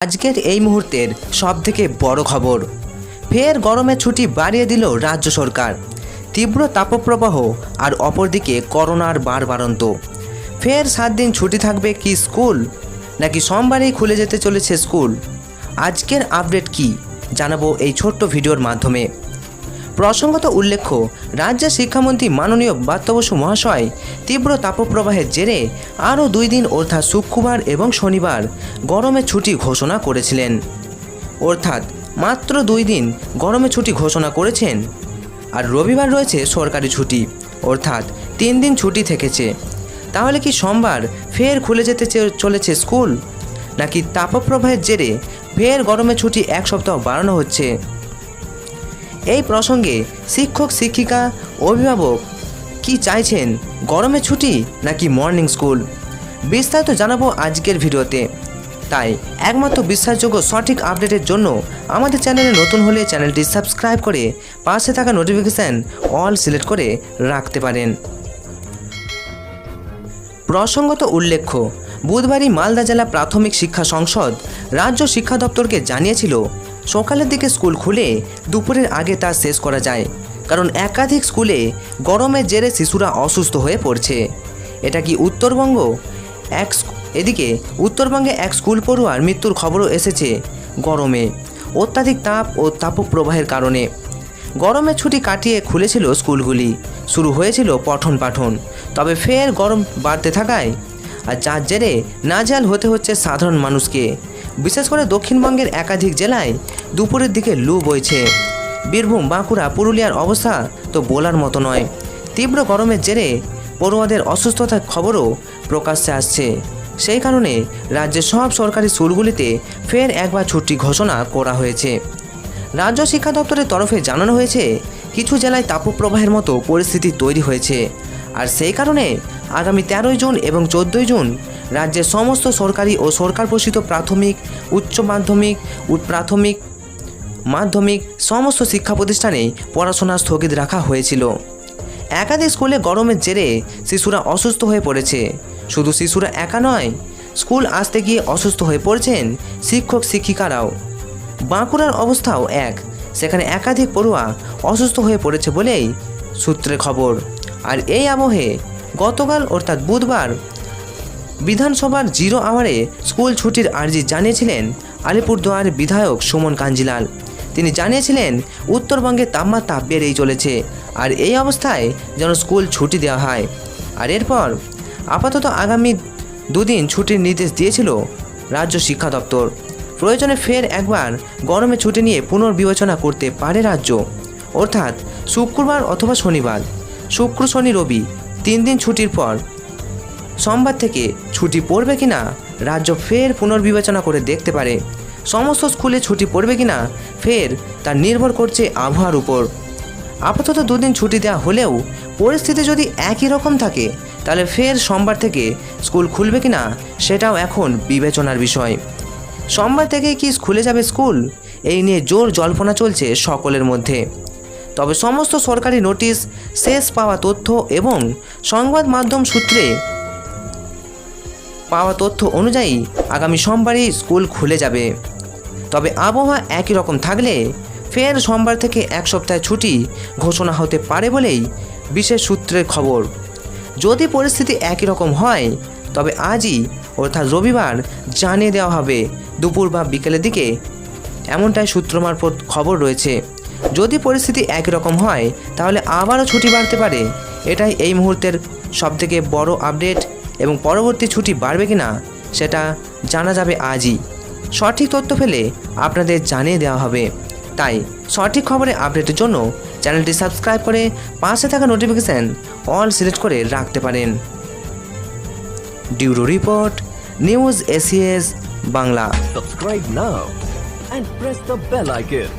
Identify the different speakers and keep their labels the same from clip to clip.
Speaker 1: আজকের এই মুহূর্তের সবথেকে বড় খবর। ফের গরমে ছুটি বাড়িয়ে দিল রাজ্য সরকার। তীব্র তাপপ্রবাহ আর অপরদিকে করোনার বারবারন্ত ফের সাত দিন ছুটি থাকবে কি স্কুল? নাকি সোমবারেই খুলে যেতে চলেছে স্কুল? আজকের আপডেট কি? জানাব এই ছোট্ট ভিডিওর মাধ্যমে। প্রসঙ্গত উল্লেখ্য, রাজ্যের শিক্ষামন্ত্রী মাননীয় ব্রাত্য বসু মহাশয় তীব্র তাপপ্রবাহের জেরে আরও দুই দিন অর্থাৎ শুক্রবার এবং শনিবার গরমের ছুটি ঘোষণা করেছিলেন। অর্থাৎ মাত্র দুই দিন গরমের ছুটি ঘোষণা করেছেন। আর রবিবার রয়েছে সরকারি ছুটি, অর্থাৎ তিন দিন ছুটি থেকেছে। তাহলে কি সোমবার ফের খুলে যেতে চলেছে স্কুল? নাকি তাপপ্রবাহের জেরে ফের গরমের ছুটি এক সপ্তাহ বাড়ানো হচ্ছে? এই প্রসঙ্গে শিক্ষক, শিক্ষিকা, অভিভাবক কি চাইছেন? গরমে ছুটি নাকি মর্নিং স্কুল বিস্তারিত জানাব আজকের ভিডিওতে। তাই একমাত্র বিশ্বাসযোগ্য সঠিক আপডেটের জন্য আমাদের চ্যানেলে নতুন হলে চ্যানেলটি সাবস্ক্রাইব করে পাশে থাকা নোটিফিকেশান অল সিলেক্ট করে রাখতে পারেন। প্রসঙ্গত উল্লেখ্য, বুধবারই মালদা জেলা প্রাথমিক শিক্ষা সংসদ রাজ্য শিক্ষা দপ্তরকে জানিয়েছিল সকালের দিকে স্কুল খুলে দুপুরের আগে তা শেষ করা যায়, কারণ একাধিক স্কুলে গরমের জেরে শিশুরা অসুস্থ হয়ে পড়ছে। এটা কি উত্তরবঙ্গ? এক এদিকে, উত্তরবঙ্গে এক স্কুল পড়ুয়ার মৃত্যুর খবরও এসেছে গরমে। অত্যাধিক তাপ ও তাপপ্রবাহের কারণে। গরমের ছুটি কাটিয়ে খুলেছিল স্কুলগুলি। শুরু হয়েছিল পঠন পাঠন। তবে ফের গরম বাড়তে থাকায় আর যার জেরে নাজেহাল হতে হচ্ছে সাধারণ মানুষকে। বিশেষ করে দক্ষিণবঙ্গের একাধিক জেলায় দুপুরের দিকে লু বইছে। বীরভূম, বাঁকুড়া, পুরুলিয়ার অবস্থা তো বলার মতো নয়। তীব্র গরমের জেরে পড়ুয়াদের অসুস্থতার খবরও প্রকাশ্যে আসছে। সেই কারণে রাজ্যের সব সরকারি স্কুলগুলিতে ফের একবার ছুটি ঘোষণা করা হয়েছে। রাজ্য শিক্ষা দপ্তরের তরফে জানানো হয়েছে, কিছু জেলায় তাপপ্রবাহের মতো পরিস্থিতি তৈরি হয়েছে। আর সেই কারণে আগামী তেরোই জুন এবং চোদ্দোই জুন রাজ্যের সমস্ত সরকারি ও সরকার পোষিত প্রাথমিক, উচ্চ মাধ্যমিক প্রাথমিক, মাধ্যমিক সমস্ত শিক্ষা প্রতিষ্ঠানে পড়াশোনা স্থগিত রাখা হয়েছিল। একাধিক স্কুলে গরমের জেরে শিশুরা অসুস্থ হয়ে পড়েছে। শুধু শিশুরা একা নয়, স্কুল আসতে গিয়ে অসুস্থ হয়ে পড়ছেন শিক্ষক, শিক্ষিকারাও। বাঁকুড়ার অবস্থাও এক, সেখানে একাধিক পড়ুয়া অসুস্থ হয়ে পড়েছে বলেই সূত্রে খবর। আর এই আবহে গতকাল অর্থাৎ বুধবার বিধানসভার জিরো আওয়ারে স্কুল ছুটির আর্জি জানিয়েছিলেন আলিপুরদুয়ার বিধায়ক সুমন কাঞ্জিলাল। তিনি জানিয়েছিলেন, উত্তরবঙ্গে তাপমাত্রা বেড়েই চলেছে, আর এই অবস্থায় যেন স্কুল ছুটি দেওয়া হয়। আর এরপর আপাতত আগামী দুদিন ছুটির নির্দেশ দিয়েছিল রাজ্য শিক্ষা দপ্তর। প্রয়োজনে ফের একবার গরমে ছুটি নিয়ে পুনর্বিবেচনা করতে পারে রাজ্য। অর্থাৎ শুক্রবার অথবা শনিবার। শুক্র, শনি, রবি তিন দিন ছুটির পর সোমবার থেকে ছুটি পড়বে কিনা রাজ্য ফের পুনর্বিবেচনা করে দেখতে পারে। সমস্ত স্কুলে ছুটি পড়বে কিনা ফের তা নির্ভর করছে আবহাওয়ার উপর। আপাতত দুদিন ছুটি দেওয়া হলেও পরিস্থিতি যদি একই রকম থাকে, তাহলে ফের সোমবার থেকে স্কুল খুলবে কিনা সেটাও এখন বিবেচনার বিষয়। সোমবার থেকে কি খুলে যাবে স্কুল? এই নিয়ে জোর জল্পনা চলছে সকলের মধ্যে। তবে সমস্ত সরকারি নোটিশ, শেষ পাওয়া তথ্য এবং সংবাদ মাধ্যম সূত্রে পাওয়া তথ্য অনুযায়ী আগামী সোমবারই স্কুল খুলে যাবে। তবে আবহাওয়া একই রকম থাকলে ফের সোমবার থেকে এক সপ্তাহ ছুটি ঘোষণা হতে পারে বলেই বিশেষ সূত্রের খবর। যদি পরিস্থিতি একই রকম হয়, তবে আজই অর্থাৎ রবিবার জানিয়ে দেওয়া হবে দুপুর বা বিকেলের দিকে। এমনটাই সূত্র মারফত খবর রয়েছে। যদি পরিস্থিতি একই রকম হয়, তাহলে আবারও ছুটি বাড়তে পারে। এটাই এই মুহূর্তের সবথেকে বড় আপডেট। এবং পরবর্তী ছুটি বাড়বে কি না সেটা জানা যাবে আজই সঠিক তথ্য পেলে আপনাদের জানিয়ে দেওয়া হবে তাই সঠিক খবরের আপডেটের জন্য চ্যানেলটি সাবস্ক্রাইব করে পাশে থাকা নোটিফিকেশান অল সিলেক্ট করে রাখতে পারেন ডিউরো report, news ACS Bangla
Speaker 2: Subscribe now and press the bell icon.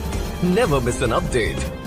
Speaker 2: Never miss an update.